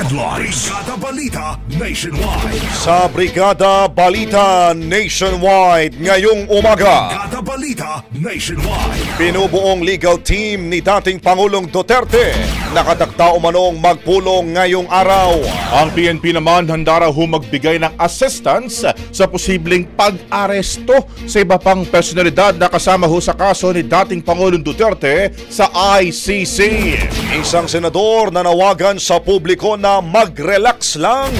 Headlines. Brigada Balita Nationwide. Sa Brigada Balita Nationwide ngayong umaga, Brigada Balita Nationwide. binubuong legal team ni dating Pangulong Duterte nakatakda umanong magpulong ngayong araw. Ang PNP naman handa raw ho magbigay ng assistance sa posibleng pag-aresto sa iba pang personalidad na kasama ho sa kaso ni dating Pangulong Duterte sa ICC. Isang senador na nawagan sa publiko na mag-relax lang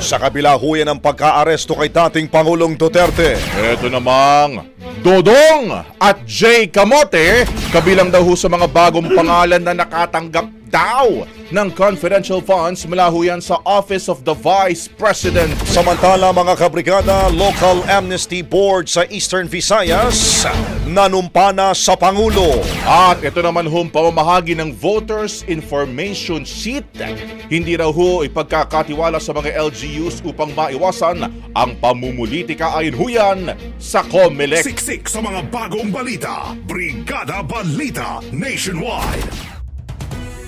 sa kabila ho yan ng pagka-aresto kay dating Pangulong Duterte. Ito namang Dodong at Jay Camote kabilang daw sa mga bagong pangalan na nakatanggap daw ng confidential funds mula ho yan sa Office of the Vice President. Samantala mga kabrigada, Local Amnesty Board sa Eastern Visayas nanumpa na sa Pangulo. At ito naman hong pamamahagi ng Voters Information Sheet. Hindi raw ho ipagkakatiwala sa mga LGUs upang maiwasan ang pamumulitika ayon ho yan sa COMELEC. Siksik sa mga bagong balita. Brigada Balita Nationwide.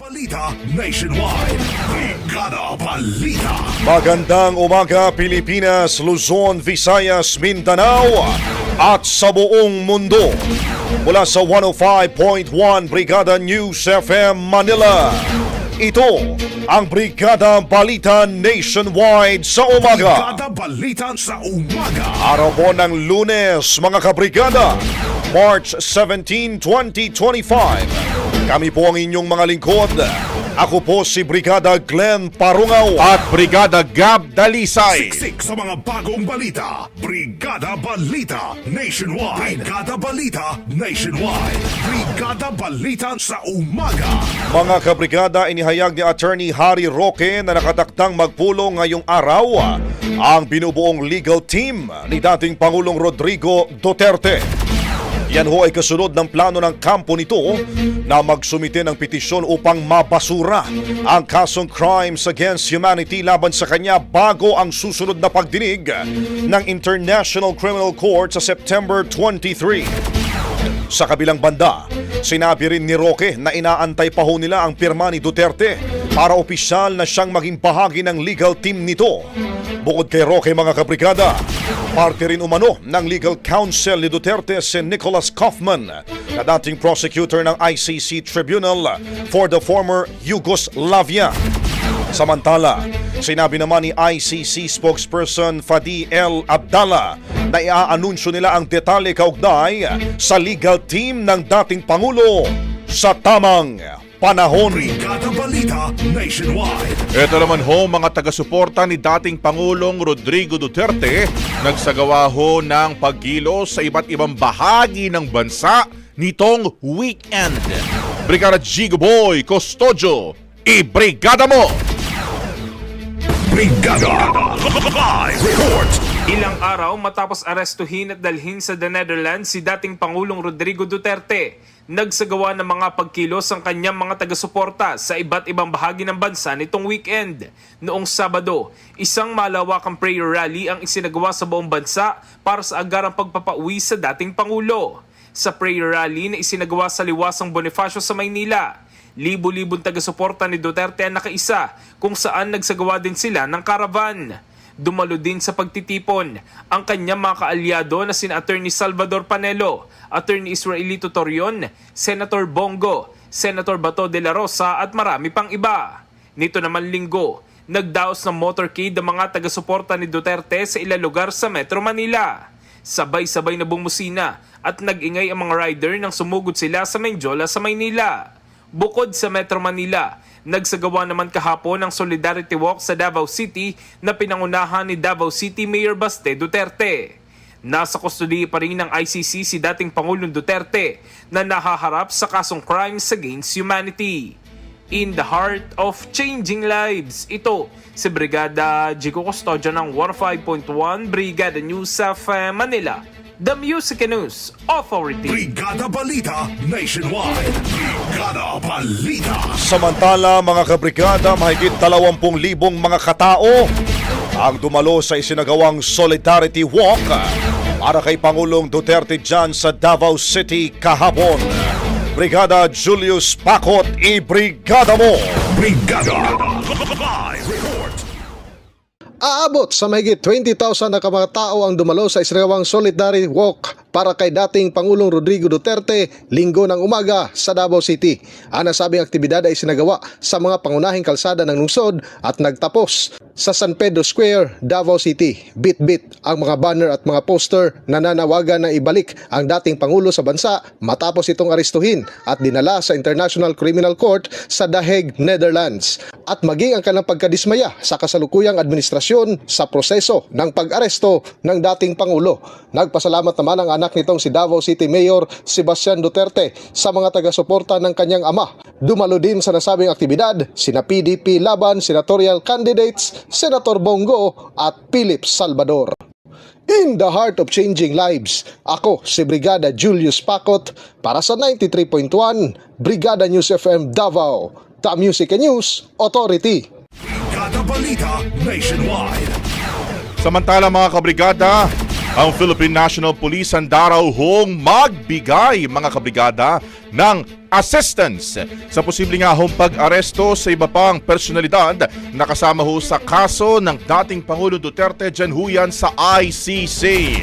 Balita Nationwide. Brigada Balita. Magandang umaga Pilipinas, Luzon, Visayas, Mindanao at sa buong mundo. Mula sa 105.1 Brigada News FM Manila. Ito ang Brigada Balita Nationwide sa umaga. Brigada Balita sa umaga. Araw po ng lunes, mga kabrigada, March 17, 2025. Kami po ang inyong mga lingkod. Ako po si Brigada Glenn Parungaw At Brigada Gab Dalisay. Siksik sa mga bagong balita. Brigada Balita Nationwide. Brigada Balita Nationwide. Brigada Balita sa umaga. Mga kabrigada, inihayag ni Attorney Harry Roque na nakataktang magpulong ngayong araw ang binubuong legal team ni dating Pangulong Rodrigo Duterte. Yan ho ay kasunod ng plano ng kampo nito na magsumite ng petisyon upang mabasura ang kasong crimes against humanity laban sa kanya bago ang susunod na pagdinig ng International Criminal Court sa September 23. Sa kabilang banda, sinabi rin ni Roque na inaantay pa ho nila ang pirma ni Duterte para opisyal na siyang maging bahagi ng legal team nito. Bukod kay Roque mga kabrigada, parte rin umano ng legal counsel ni Duterte si Nicholas Kaufman na dating prosecutor ng ICC Tribunal for the former Yugoslavia. Samantala, sinabi naman ni ICC spokesperson Fadi El Abdallah na iaanunsyo nila ang detalye kaugnay sa legal team ng dating Pangulo sa tamang panahon. Brigada Balita Nationwide. Ito naman ho mga taga-suporta ni dating Pangulong Rodrigo Duterte nagsagawa ho ng paggilos sa iba't ibang bahagi ng bansa nitong weekend. Brigada Gigo Boy Custodio, i-brigada mo! Brigada Live Report. Ilang araw matapos arestuhin at dalhin sa the Netherlands si dating Pangulong Rodrigo Duterte, nagsagawa ng mga pagkilos ang kanyang mga taga-suporta sa iba't ibang bahagi ng bansa nitong weekend. Noong Sabado, isang malawakang prayer rally ang isinagawa sa buong bansa para sa agarang pagpapauwi sa dating Pangulo. Sa prayer rally na isinagawa sa liwasang Bonifacio sa Maynila, libo-libong taga-suporta ni Duterte ang nakaisa kung saan nagsagawa din sila ng karavan dumalo din sa pagtitipon ang kanyang mga kaalyado na sina Attorney Salvador Panelo, Attorney Israelito Torion, Senator Bongo, Senator Bato de la Rosa at marami pang iba. Nito naman linggo, nagdaos ng motorcade ang mga taga-suporta ni Duterte sa ilang lugar sa Metro Manila. Sabay-sabay na bumusina at nag-ingay ang mga rider nang sumugod sila sa Menjola sa Maynila. Bukod sa Metro Manila, nagsagawa naman kahapon ng Solidarity Walk sa Davao City na pinangunahan ni Davao City Mayor Baste Duterte. Nasa kustodiya pa rin ng ICC si dating Pangulong Duterte na nahaharap sa kasong crimes against humanity. In the heart of changing lives, ito si Brigada Jico Custodio ng 105.1 Brigada News of Manila, The Music News Authority. Brigada Balita Nationwide. Brigada Balita. Samantala mga kabrigada, mahigit 20,000 mga katao ang dumalo sa isinagawang Solidarity Walk para kay Pangulong Duterte dyan sa Davao City kahapon. Brigada Julius Pakot, i-brigada mo! Brigada. Aabot sa mahigit 20,000 na mga tao ang dumalo sa Israewang Solidarity Walk para kay dating Pangulong Rodrigo Duterte linggo ng umaga sa Davao City. Ang nasabing aktibidad ay sinagawa sa mga pangunahing kalsada ng lungsod at nagtapos sa San Pedro Square, Davao City. Bit-bit ang mga banner at mga poster na nanawagan na ibalik ang dating Pangulo sa bansa matapos itong arestuhin at dinala sa International Criminal Court sa The Hague, Netherlands at maging ang kanilang pagkadismaya sa kasalukuyang administrasyon sa proseso ng pag-aresto ng dating Pangulo. Nagpasalamat naman ang anak nitong si Davao City Mayor Sebastian Duterte sa mga taga-suporta ng kanyang ama. Dumalo din sa nasabing aktibidad sina PDP Laban Senatorial Candidates, Senator Bongo at Philip Salvador. In the heart of changing lives, ako si Brigada Julius Pakot para sa 93.1 Brigada News FM Davao, The Music and News Authority. Brigada Balita Nationwide. Samantala mga kabrigada, ang Philippine National Police handa raw hong magbigay mga kabrigada ng assistance sa posibleng nga hong pag-aresto sa iba pang personalidad na kasama ho sa kaso ng dating Pangulo Duterte dyan ho yan sa ICC.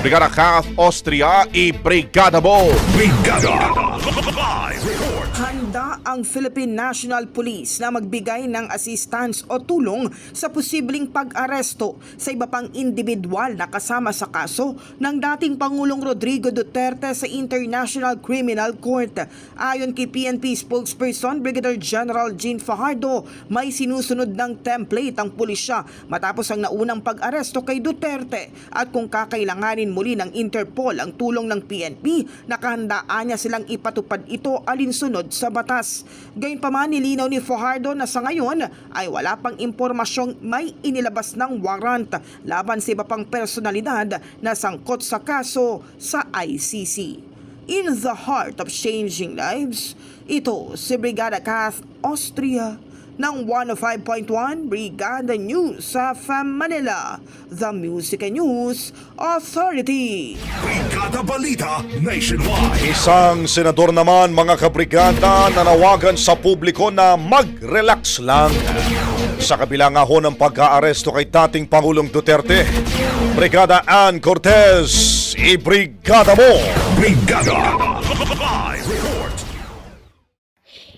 Brigada Kath Austria, i-brigada mo! Brigada Live Report. Handa ang Philippine National Police na magbigay ng assistance o tulong sa posibleng pag-aresto sa iba pang individual na kasama sa kaso ng dating Pangulong Rodrigo Duterte sa International Criminal Court. Ayon kay PNP spokesperson Brigadier General Jean Fajardo, may sinusunod ng template ang pulisya matapos ang naunang pag-aresto kay Duterte at kung kakailanganin muli ng Interpol ang tulong ng PNP, nakahandaan niya silang ipatupad ito alinsunod sa batas. Gayunpaman nilinaw ni Fajardo na sa ngayon ay wala pang impormasyong may inilabas ng warrant laban sa iba pang personalidad na sangkot sa kaso sa ICC. in the heart of changing lives. Ito si Brigada Kath Austria ng 105.1 Brigada News sa FM Manila, the Music and News Authority. Brigada Balita Nationwide. Isang senador naman mga kabrigada nanawagan sa publiko na mag-relax lang. Sa kabila nga ho ng pag-aaresto kay dating Pangulong Duterte, Brigada Ann Cortez, ibrigada mo! Brigada Live.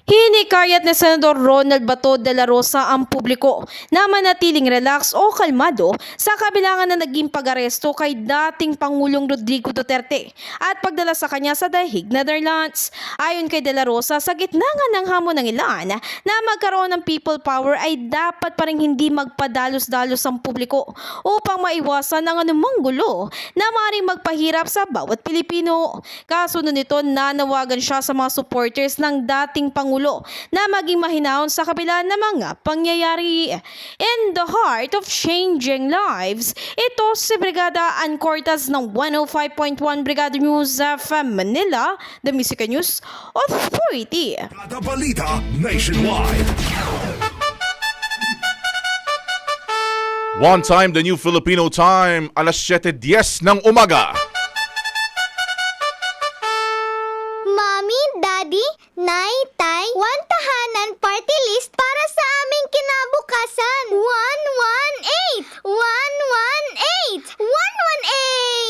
Hinikayat ni Senador Ronald Bato de la Rosa ang publiko na manatiling relax o kalmado sa kabilangan na naging pag-aresto kay dating Pangulong Rodrigo Duterte at pagdala sa kanya sa Hague, Netherlands. Ayon kay de la Rosa, sa gitna nga ng hamon ng ilan na magkaroon ng people power ay dapat pa rin hindi magpadalos-dalos ang publiko upang maiwasan ang anumang gulo na maaaring magpahirap sa bawat Pilipino. Kasunod nito, nanawagan siya sa mga supporters ng dating Pangulo na maging mahinahon sa kabila ng mga pangyayari. In the heart of changing lives, ito si Brigada Ann Cortez ng 105.1 Brigada News FM Manila, The Music News Authority. Brigada Balita Nationwide. One time, the new Filipino time, alas 7.10 ng umaga.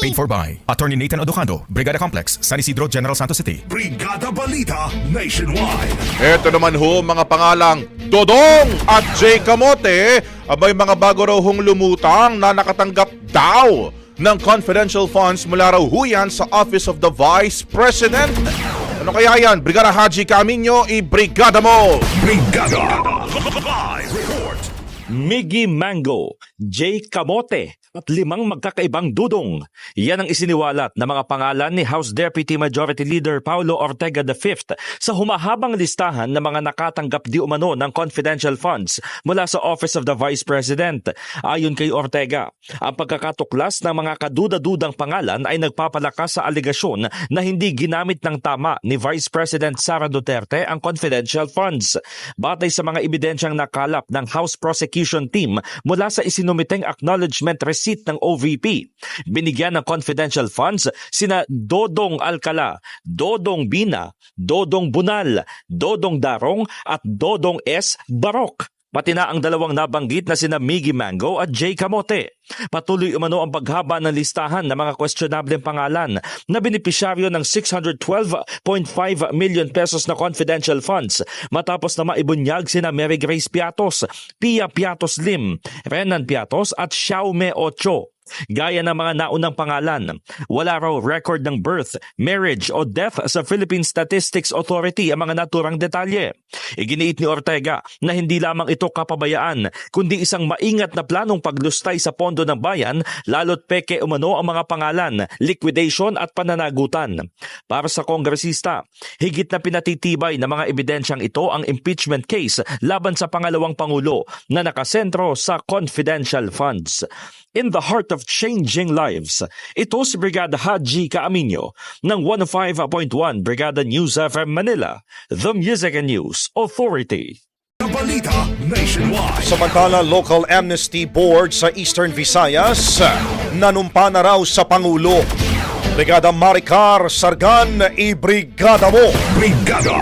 Paid for by Attorney Nathan Odocando, Brigada Complex, San Isidro, General Santos City. Brigada Balita Nationwide. Ito naman ho mga pangalang Dodong at Jay Camote. Abay mga bago raw hong lumutang na nakatanggap daw ng confidential funds mula raw ho yan sa Office of the Vice President. Ano kaya yan? Brigada Haji Camino, i-brigada mo! Brigada Live Report. Miggy Mango, J. Kamote at limang magkakaibang dudong. Yan ang isiniwalat na mga pangalan ni House Deputy Majority Leader Paulo Ortega V sa humahabang listahan ng mga nakatanggap di umano ng confidential funds mula sa Office of the Vice President. Ayon kay Ortega, ang pagkakatuklas ng mga kaduda-dudang pangalan ay nagpapalakas sa aligasyon na hindi ginamit ng tama ni Vice President Sara Duterte ang confidential funds. Batay sa mga ebidensyang nakalap ng House Prosecution Team mula sa isinumiteng acknowledgement ng OVP. Binigyan ng confidential funds sina Dodong Alcala, Dodong Bina, Dodong Bunal, Dodong Darong at Dodong S. Barok. Pati na ang dalawang nabanggit na sina Miggy Mango at Jay Camote. Patuloy umano ang paghaba ng listahan ng mga questionableng pangalan na benepisyaryo ng 612.5 million pesos na confidential funds matapos na maibunyag sina Mary Grace Piatos, Pia Piatos Lim, Renan Piatos at Xiaome Ocho. Gaya ng mga naunang pangalan, wala raw record ng birth, marriage o death sa Philippine Statistics Authority ang mga naturang detalye. Iginiit ni Ortega na hindi lamang ito kapabayaan, kundi isang maingat na planong paglustay sa pondo ng bayan lalo't peke umano ang mga pangalan, liquidation at pananagutan. Para sa kongresista, higit na pinatitibay ng mga ebidensyang ito ang impeachment case laban sa pangalawang pangulo na nakasentro sa confidential funds. In the heart of changing lives, ito si Brigada Haji Kaaminyo ng 105.1 Brigada News FM Manila, The Music and News Authority. Balita Nationwide. Samantala, Local Amnesty Board sa Eastern Visayas nanumpa na raw sa Pangulo. Brigada Maricar Sargan, ibrigada mo! Brigada.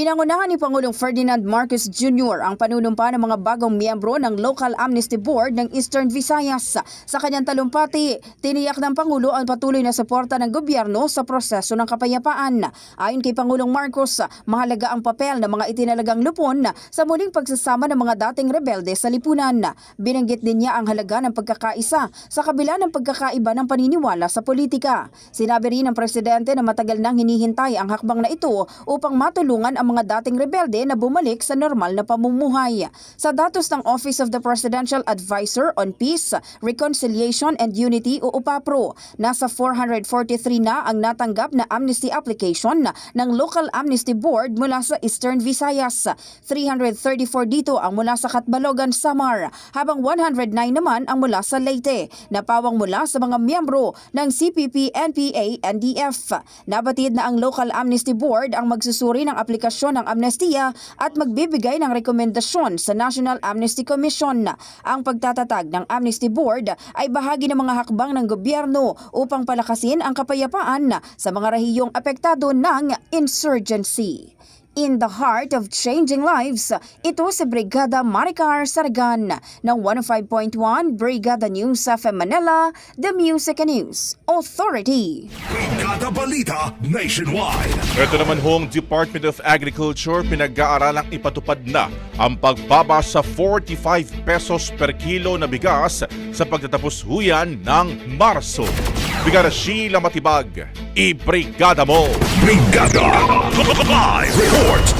Pinangunahan ni Pangulong Ferdinand Marcos Jr. ang panunumpa ng mga bagong miyembro ng Local Amnesty Board ng Eastern Visayas. Sa kanyang talumpati, tiniyak ng Pangulo ang patuloy na suporta ng gobyerno sa proseso ng kapayapaan. Ayon kay Pangulong Marcos, mahalaga ang papel ng mga itinalagang lupon sa muling pagsasama ng mga dating rebelde sa lipunan. Binanggit din niya ang halaga ng pagkakaisa sa kabila ng pagkakaiba ng paniniwala sa politika. Sinabi rin ng Presidente na matagal nang hinihintay ang hakbang na ito upang matulungan ang mga dating rebelde na bumalik sa normal na pamumuhay. Sa datos ng Office of the Presidential Advisor on Peace, Reconciliation and Unity o UPAPRO, nasa 443 na ang natanggap na amnesty application ng Local Amnesty Board mula sa Eastern Visayas. 334 dito ang mula sa Katbalogan, Samar, habang 109 naman ang mula sa Leyte, na pawang mula sa mga miyembro ng CPP, NPA, NDF. Nabatid na ang Local Amnesty Board ang magsusuri ng aplikasyon ng amnestiya at magbibigay ng rekomendasyon sa National Amnesty Commission. Ang pagtatatag ng Amnesty Board ay bahagi ng mga hakbang ng gobyerno upang palakasin ang kapayapaan sa mga rehiyong apektado ng insurgency. In the heart of changing lives, ito si Brigada Maricar Saragan ng 105.1 Brigada News of Manila, The Music and News Authority. Brigada Balita Nationwide. Ito naman hong Department of Agriculture pinag-aaralang ipatupad na ang pagbaba sa 45 pesos per kilo na bigas sa pagtatapos huyan ng Marso. Brigada Sheila Matibag, i-brigada mo! Brigada Live Report.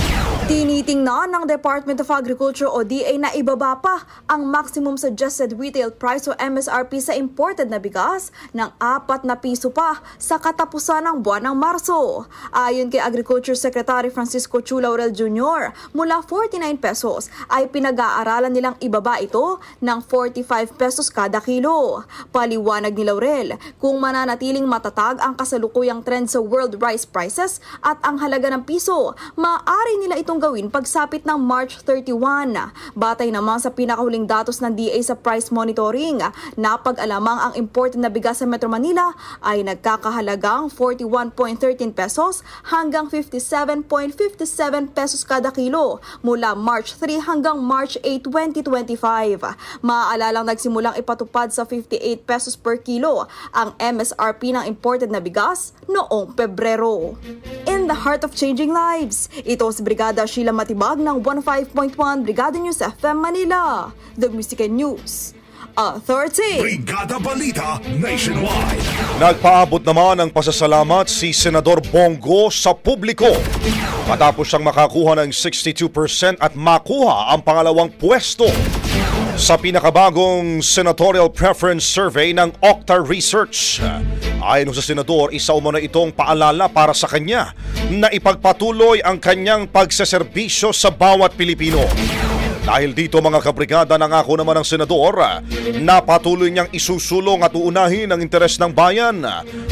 Tinitingnan ng Department of Agriculture o DA na ibaba pa ang maximum suggested retail price o MSRP sa imported na bigas ng apat na piso pa sa katapusan ng buwan ng Marso. Ayon kay Agriculture Secretary Francisco Chu Laurel Jr., mula 49 pesos ay pinag-aaralan nilang ibaba ito ng 45 pesos kada kilo. Paliwanag ni Laurel, kung mananatiling matatag ang kasalukuyang trend sa world rice prices at ang halaga ng piso, maaari nila itong gawin pagsapit ng March 31. Batay naman sa pinakahuling datos ng DA sa price monitoring, napag-alamang ang imported na bigas sa Metro Manila ay nagkakahalagang 41.13 pesos hanggang 57.57 pesos kada kilo mula March 3 hanggang March 8, 2025. Maaalalang nagsimulang ipatupad sa 58 pesos per kilo ang MSRP ng imported na bigas noong Pebrero. In the heart of changing lives, ito si Brigada Sheila Matibag ng 15.1 Brigada News FM Manila, The Music and News Authority. Brigada Balita Nationwide. Nagpaabot naman ng pasasalamat si Senador Bongo sa publiko matapos siyang makakuha ng 62% at makuha ang pangalawang pwesto sa pinakabagong Senatorial Preference Survey ng Octa Research. Ayon sa senador, isa umano itong paalala para sa kanya na ipagpatuloy ang kanyang pagseserbisyo sa bawat Pilipino. Dahil dito mga kabrigada nangako naman ng senador na patuloy niyang isusulong at uunahin ang interes ng bayan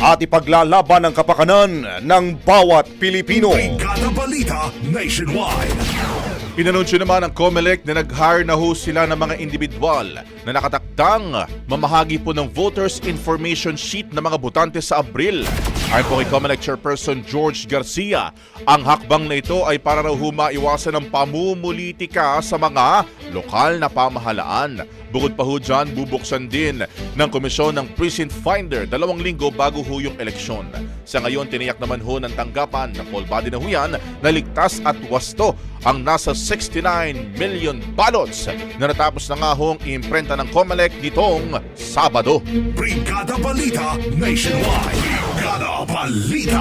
at ipaglalaban ang kapakanan ng bawat Pilipino. Brigada Balita Nationwide. Inanunsyo naman ng COMELEC na nag-hire na ho sila ng mga individual na nakataktang mamahagi po ng voters information sheet ng mga botante sa Abril. Ayon po kay COMELEC Chairperson George Garcia, ang hakbang na ito ay para raw humaiwasan ng pamumulitika sa mga lokal na pamahalaan. Bukod pa ho dyan, bubuksan din ng komisyon ng Precinct Finder dalawang linggo bago ho yung eleksyon. Sa ngayon, tiniyak naman ho ng tanggapan ng poll body na huyan na ligtas at wasto ang nasa 69 million ballots na natapos na nga hong imprenta ng COMELEC nitong Sabado. Brigada Balita Nationwide. Brigada Balita.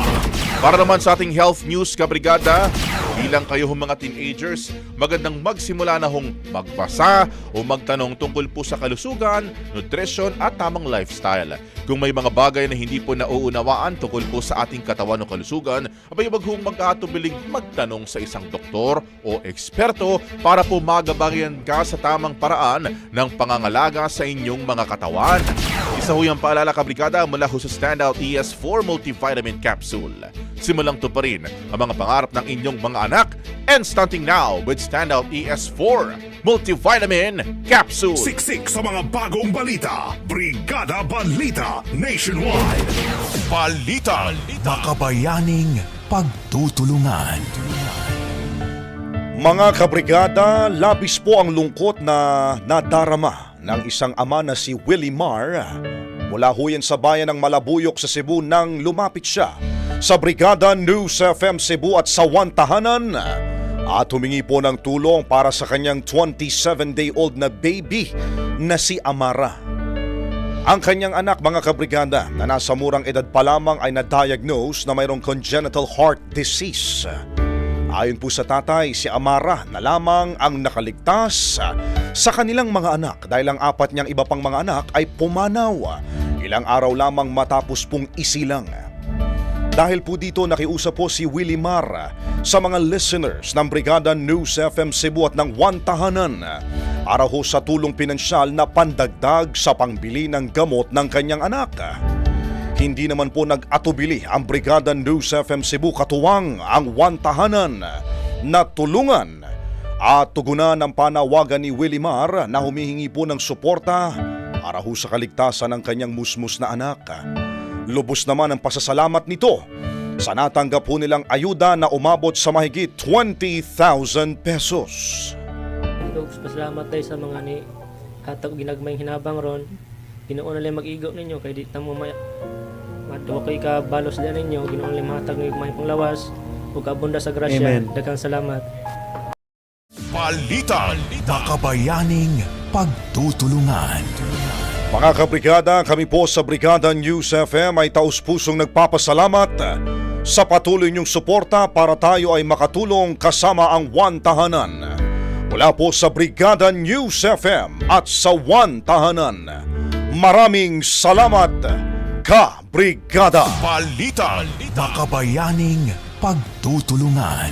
Para naman sa ating health news, kabrigada, bilang kayo hong mga teenagers, magandang magsimula na hong magbasa o magtanong tungkol po sa kalusugan, nutrition at tamang lifestyle. Kung may mga bagay na hindi po nauunawaan tungkol po sa ating katawan o kalusugan, abay wag hong mag-aatubilig magtanong sa isang doktor o eksperto para po magabayan ka sa tamang paraan ng pangangalaga sa inyong mga katawan. Isa ho yung paalala kabrigada mula ho sa Standout ES4 Multivitamin Capsule. Simulang to pa rin ang mga pangarap ng inyong mga anak and stunting now with Standout ES4 Multivitamin Capsule. Siksik sa mga bagong balita. Brigada Balita Nationwide. Balita. Makabayaning pagtutulungan. Mga kabrigada, labis po ang lungkot na nadarama ng isang ama na si Willie Mar. Mula ho yan sa bayan ng Malabuyok sa Cebu nang lumapit siya sa Brigada News FM Cebu at sa Tahanan at humingi po ng tulong para sa kanyang 27-day-old na baby na si Amara. Ang kanyang anak mga kabrigada na nasa murang edad pa lamang ay na-diagnose na mayroong congenital heart disease. Ayon po sa tatay, si Amara na lamang ang nakaligtas sa kanilang mga anak dahil ang apat niyang iba pang mga anak ay pumanaw ilang araw lamang matapos pong isilang. Dahil po dito nakiusap po si Willie Mar sa mga listeners ng Brigada News FM Cebu at ng One Tahanan para ho sa tulong pinansyal na pandagdag sa pangbili ng gamot ng kanyang anak. Hindi naman po nag-atubili ang Brigada News FM Cebu katuwang ang One Tahanan na tulungan at tugunan ang panawagan ni Willie Mar na humihingi po ng suporta para ho sa kaligtasan ng kanyang musmus na anak. Lubos naman ang pasasalamat nito sa natanggap po nilang ayuda na umabot sa mahigit 20,000 pesos. Dog, pasalamat tayo sa mga ni atag ginagmayng hinabang ron. Ginoo na lang mag-igaw ninyo kay di ta mo may Madwa kay ka balos din ninyo, ginoo na lang matag ng may panglawas ug abunda sa grasya. Daghang salamat. Balita. Makabayaning pagtutulungan. Mga kabrigada, kami po sa Brigada News FM ay taus-pusong nagpapasalamat sa patuloy niyong suporta para tayo ay makatulong kasama ang One Tahanan. Mula po sa Brigada News FM at sa One Tahanan. Maraming salamat, ka-brigada! Balita. Makabayaning pagtutulungan.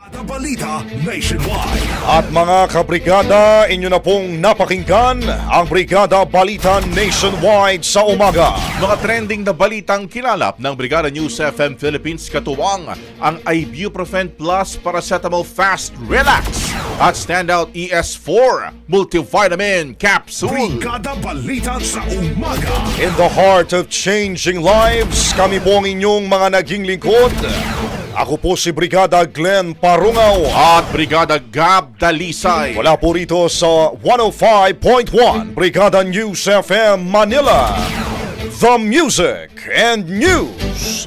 Brigada Balita Nationwide. At mga kabrigada, inyo na pong napakinggan ang Brigada Balita Nationwide sa umaga. Mga trending na balitang kinalap ng Brigada News FM Philippines katuwang ang Ibuprofen Plus Paracetamol Fast Relax at Standout ES4 Multivitamin Capsule. Brigada Balita sa umaga. In the heart of changing lives, kami po ang inyong mga naging lingkod. Ako po si Brigada Glenn Parungaw At Brigada Gab Dalisay. Wala po rito sa 105.1 Brigada News FM Manila. The Music and News